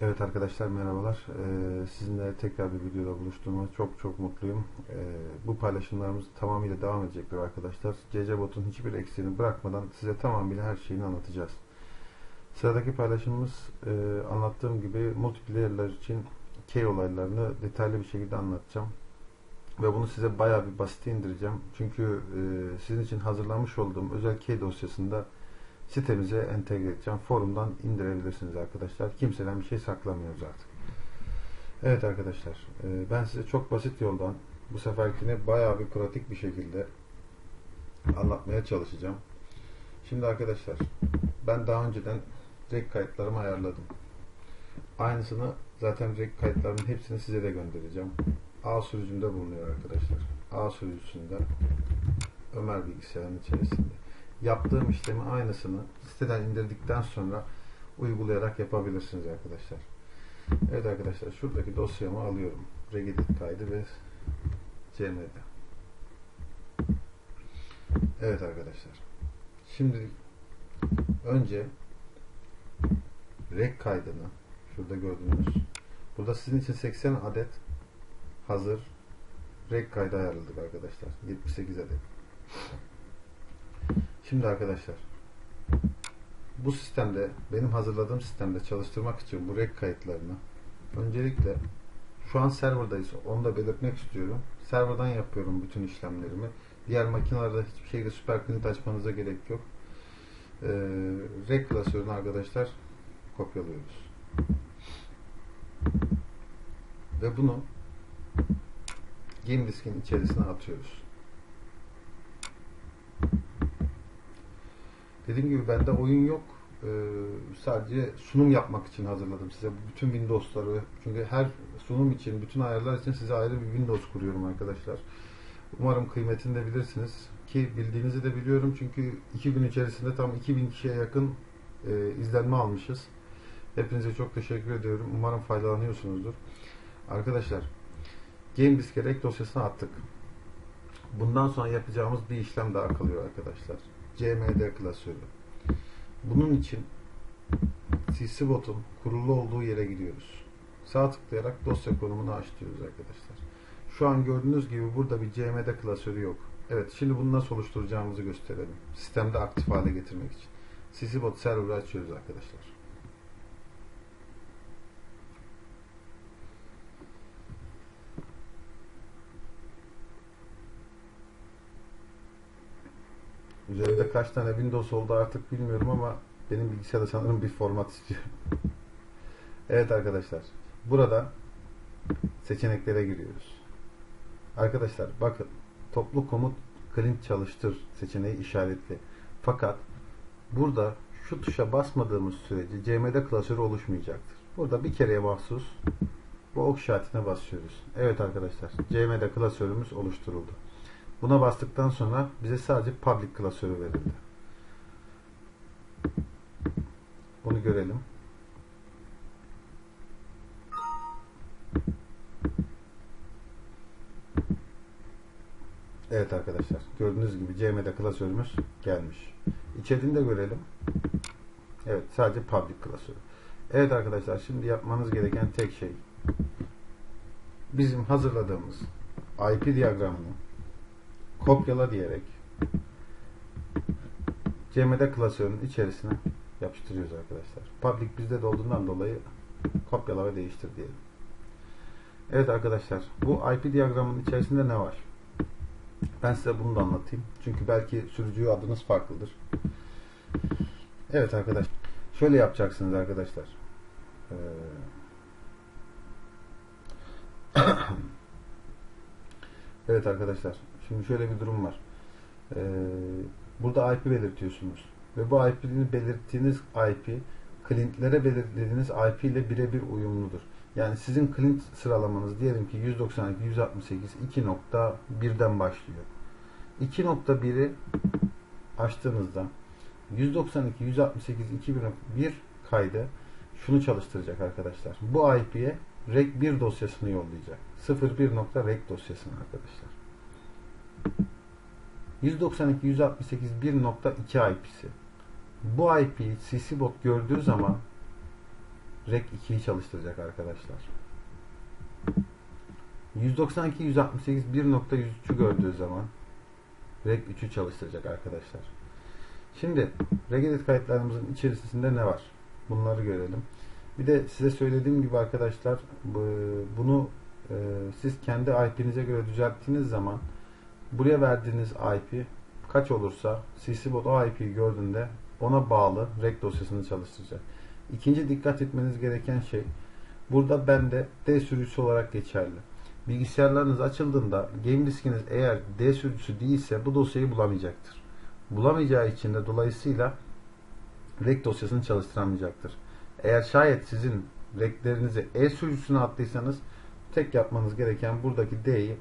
Evet arkadaşlar merhabalar. Ee, sizinle tekrar bir videoda buluştuğuma çok çok mutluyum. Ee, bu paylaşımlarımız tamamıyla devam edecektir arkadaşlar. CC Bot'un hiçbir eksiğini bırakmadan size tamamıyla her şeyini anlatacağız. Sıradaki paylaşımımız e, anlattığım gibi multiplayer'lar için key olaylarını detaylı bir şekilde anlatacağım. Ve bunu size bayağı bir basite indireceğim. Çünkü e, sizin için hazırlamış olduğum özel key dosyasında sitemize entegre edeceğim. Forumdan indirebilirsiniz arkadaşlar. Kimseden bir şey saklamıyoruz artık. Evet arkadaşlar. E, ben size çok basit yoldan bu seferkini bayağı bir pratik bir şekilde anlatmaya çalışacağım. Şimdi arkadaşlar ben daha önceden rek kayıtlarımı ayarladım. Aynısını zaten rek kayıtlarımın hepsini size de göndereceğim. A sürücümde bulunuyor arkadaşlar. A sürücüsünde Ömer bilgisayarın içerisinde yaptığım işlemi aynısını siteden indirdikten sonra uygulayarak yapabilirsiniz arkadaşlar. Evet arkadaşlar şuradaki dosyamı alıyorum. Regedit kaydı ve CMD. Evet arkadaşlar. Şimdi önce reg kaydını şurada gördüğünüz burada sizin için 80 adet hazır reg kaydı ayarladık arkadaşlar. 78 adet. Şimdi arkadaşlar bu sistemde benim hazırladığım sistemde çalıştırmak için bu rek kayıtlarını öncelikle şu an serverdayız. Onu da belirtmek istiyorum. Serverdan yapıyorum bütün işlemlerimi. Diğer makinelerde hiçbir şekilde süper clean açmanıza gerek yok. Ee, rek klasörünü arkadaşlar kopyalıyoruz. Ve bunu game diskin içerisine atıyoruz. Dediğim gibi bende oyun yok. Ee, sadece sunum yapmak için hazırladım size bütün Windows'ları. Çünkü her sunum için, bütün ayarlar için size ayrı bir Windows kuruyorum arkadaşlar. Umarım kıymetini de bilirsiniz. Ki bildiğinizi de biliyorum. Çünkü iki gün içerisinde tam 2000 kişiye yakın e, izlenme almışız. Hepinize çok teşekkür ediyorum. Umarım faydalanıyorsunuzdur. Arkadaşlar Game Disk'e rek dosyasına attık. Bundan sonra yapacağımız bir işlem daha kalıyor arkadaşlar. CMD klasörü. Bunun için CCBot'un kurulu olduğu yere gidiyoruz. Sağ tıklayarak dosya konumunu aç arkadaşlar. Şu an gördüğünüz gibi burada bir CMD klasörü yok. Evet şimdi bunu nasıl oluşturacağımızı gösterelim. Sistemde aktif hale getirmek için. CCBot server'ı açıyoruz arkadaşlar. Üzerinde kaç tane Windows oldu artık bilmiyorum ama benim bilgisayarda sanırım bir format istiyor. evet arkadaşlar. Burada seçeneklere giriyoruz. Arkadaşlar bakın toplu komut clint çalıştır seçeneği işaretli. Fakat burada şu tuşa basmadığımız sürece CMD klasörü oluşmayacaktır. Burada bir kereye mahsus bu ok işaretine basıyoruz. Evet arkadaşlar CMD klasörümüz oluşturuldu. Buna bastıktan sonra bize sadece public klasörü verildi. Bunu görelim. Evet arkadaşlar. Gördüğünüz gibi CMD klasörümüz gelmiş. İçeriğini de görelim. Evet sadece public klasörü. Evet arkadaşlar şimdi yapmanız gereken tek şey bizim hazırladığımız IP diyagramını kopyala diyerek CMD klasörünün içerisine yapıştırıyoruz arkadaşlar. Public bizde de olduğundan dolayı kopyala ve değiştir diyelim. Evet arkadaşlar bu IP diyagramının içerisinde ne var? Ben size bunu da anlatayım. Çünkü belki sürücü adınız farklıdır. Evet arkadaşlar. Şöyle yapacaksınız arkadaşlar. Ee, evet arkadaşlar. Şimdi şöyle bir durum var. Ee, burada IP belirtiyorsunuz. Ve bu IP'ni belirttiğiniz IP clientlere belirlediğiniz IP ile birebir uyumludur. Yani sizin client sıralamanız diyelim ki 192, 168, 2.1'den başlıyor. 2.1'i açtığınızda 192, 168, 2.1 kaydı şunu çalıştıracak arkadaşlar. Bu IP'ye reg1 dosyasını yollayacak. 01.reg dosyasını arkadaşlar. 192.168.1.2 IP'si. Bu IP'yi CCBot gördüğü zaman REC 2'yi çalıştıracak arkadaşlar. 192 168 1.103'ü gördüğü zaman REC 3'ü çalıştıracak arkadaşlar. Şimdi Regedit kayıtlarımızın içerisinde ne var? Bunları görelim. Bir de size söylediğim gibi arkadaşlar bunu e, siz kendi IP'nize göre düzelttiğiniz zaman buraya verdiğiniz IP kaç olursa CCBot o IP'yi gördüğünde ona bağlı REC dosyasını çalıştıracak. İkinci dikkat etmeniz gereken şey burada bende D sürücüsü olarak geçerli. Bilgisayarlarınız açıldığında game diskiniz eğer D sürücüsü değilse bu dosyayı bulamayacaktır. Bulamayacağı için de dolayısıyla REC dosyasını çalıştıramayacaktır. Eğer şayet sizin REC'lerinizi E sürücüsüne attıysanız tek yapmanız gereken buradaki D'yi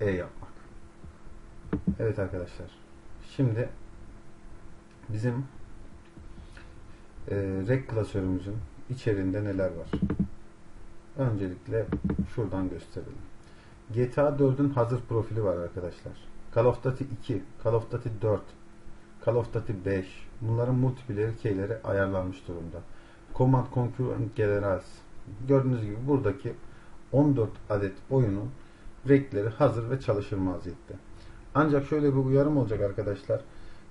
E yapmak. Evet arkadaşlar. Şimdi bizim e, REC klasörümüzün içerisinde neler var? Öncelikle şuradan gösterelim. GTA 4'ün hazır profili var arkadaşlar. Call of Duty 2, Call of Duty 4, Call of Duty 5 bunların multiplayer keyleri ayarlanmış durumda. Command Conquer Generals gördüğünüz gibi buradaki 14 adet oyunun renkleri hazır ve çalışır vaziyette. Ancak şöyle bir uyarım olacak arkadaşlar.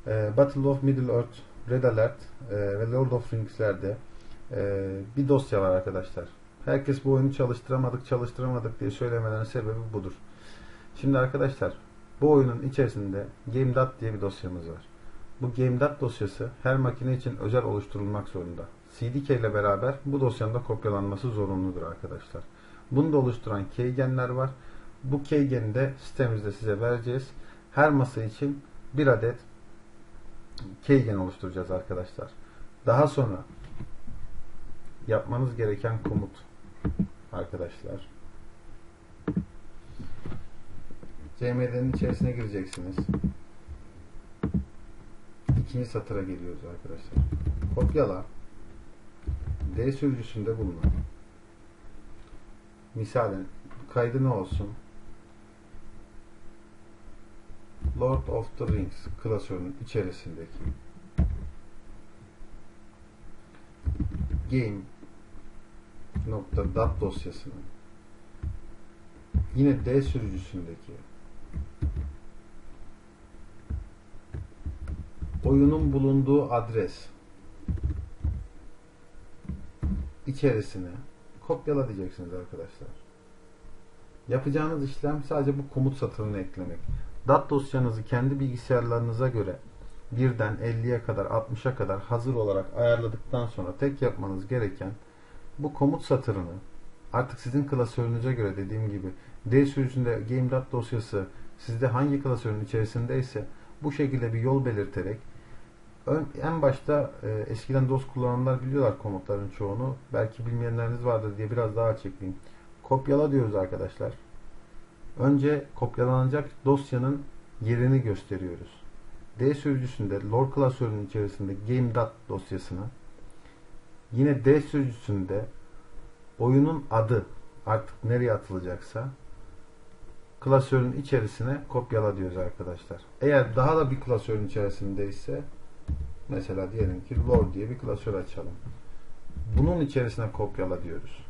Ee, Battle of Middle Earth, Red Alert e, ve Lord of Rings'lerde e, bir dosya var arkadaşlar. Herkes bu oyunu çalıştıramadık çalıştıramadık diye söylemelerinin sebebi budur. Şimdi arkadaşlar bu oyunun içerisinde GameDat diye bir dosyamız var. Bu GameDat dosyası her makine için özel oluşturulmak zorunda. CDK ile beraber bu dosyanın da kopyalanması zorunludur arkadaşlar. Bunu da oluşturan keygenler var. Bu keygeni de sitemizde size vereceğiz. Her masa için bir adet keygen oluşturacağız arkadaşlar. Daha sonra yapmanız gereken komut arkadaşlar. CMD'nin içerisine gireceksiniz. İkinci satıra geliyoruz arkadaşlar. Kopyala. D sürücüsünde bulunan. Misalen kaydı ne olsun? Lord of the Rings klasörünün içerisindeki game .dat dosyasını yine D sürücüsündeki oyunun bulunduğu adres içerisine kopyala diyeceksiniz arkadaşlar. Yapacağınız işlem sadece bu komut satırını eklemek. DAT dosyanızı kendi bilgisayarlarınıza göre birden 50'ye kadar 60'a kadar hazır olarak ayarladıktan sonra tek yapmanız gereken bu komut satırını artık sizin klasörünüze göre dediğim gibi D sürücüsünde GameDat dosyası sizde hangi klasörün içerisindeyse bu şekilde bir yol belirterek ön, en başta e, eskiden DOS kullananlar biliyorlar komutların çoğunu. Belki bilmeyenleriniz vardır diye biraz daha açıklayayım. Kopyala diyoruz arkadaşlar. Önce kopyalanacak dosyanın yerini gösteriyoruz. D sürücüsünde lore klasörünün içerisinde game.dat dosyasını yine D sürücüsünde oyunun adı artık nereye atılacaksa klasörün içerisine kopyala diyoruz arkadaşlar. Eğer daha da bir klasörün içerisindeyse mesela diyelim ki lore diye bir klasör açalım. Bunun içerisine kopyala diyoruz.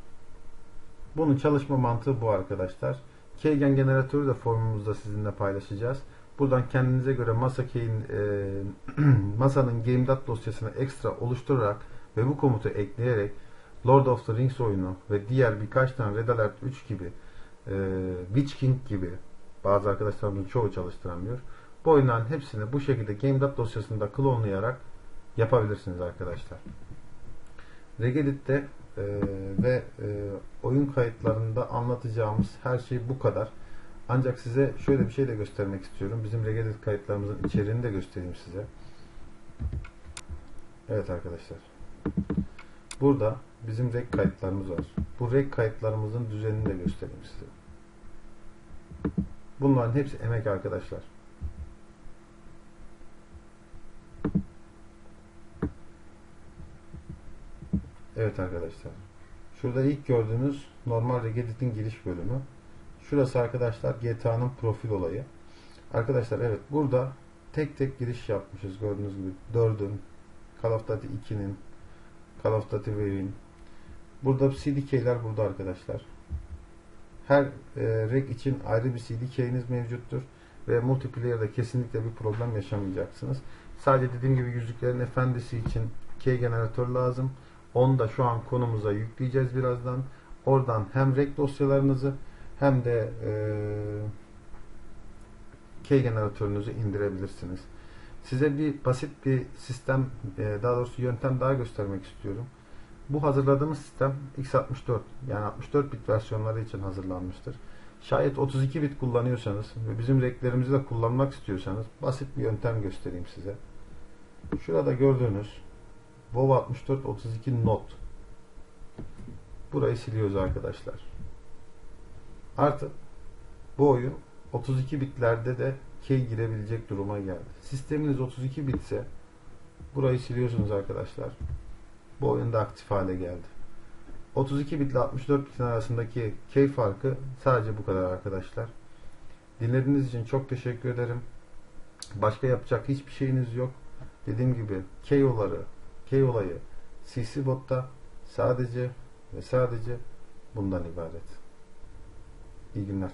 Bunun çalışma mantığı bu arkadaşlar. Keygen generatörü de formumuzda sizinle paylaşacağız. Buradan kendinize göre masa key'in e, masanın GameDat dosyasını ekstra oluşturarak ve bu komutu ekleyerek Lord of the Rings oyunu ve diğer birkaç tane Red Alert 3 gibi e, Witch King gibi bazı arkadaşlarımızın çoğu çalıştıramıyor. Bu oyunların hepsini bu şekilde GameDat dosyasında klonlayarak yapabilirsiniz arkadaşlar. Regedit'te e, ve e, oyun kayıtlarında anlatacağımız her şey bu kadar. Ancak size şöyle bir şey de göstermek istiyorum. Bizim Regedit kayıtlarımızın içeriğini de göstereyim size. Evet arkadaşlar. Burada bizim reg kayıtlarımız var. Bu reg kayıtlarımızın düzenini de göstereyim size. Bunların hepsi emek arkadaşlar. Evet arkadaşlar. Şurada ilk gördüğünüz normal Regedit'in giriş bölümü. Şurası arkadaşlar GTA'nın profil olayı. Arkadaşlar evet burada tek tek giriş yapmışız gördüğünüz gibi. 4'ün, Call of Duty 2'nin, Call of Duty Wave'in, Burada CDK'ler burada arkadaşlar. Her e, rek için ayrı bir CDK'niz mevcuttur ve multiplayer'da kesinlikle bir problem yaşamayacaksınız. Sadece dediğim gibi yüzüklerin efendisi için key generatör lazım. Onu da şu an konumuza yükleyeceğiz birazdan. Oradan hem rek dosyalarınızı hem de e, key generatörünüzü indirebilirsiniz. Size bir basit bir sistem, e, daha doğrusu yöntem daha göstermek istiyorum. Bu hazırladığımız sistem x64 yani 64 bit versiyonları için hazırlanmıştır. Şayet 32 bit kullanıyorsanız ve bizim renklerimizi de kullanmak istiyorsanız basit bir yöntem göstereyim size. Şurada gördüğünüz WoW 64 32 not burayı siliyoruz arkadaşlar. Artık bu oyun 32 bitlerde de key girebilecek duruma geldi. Sisteminiz 32 bitse burayı siliyorsunuz arkadaşlar. Bu oyunda aktif hale geldi. 32 bit ile 64 bitin arasındaki key farkı sadece bu kadar arkadaşlar. Dinlediğiniz için çok teşekkür ederim. Başka yapacak hiçbir şeyiniz yok. Dediğim gibi key key olayı CC botta sadece ve sadece bundan ibaret. İyi günler.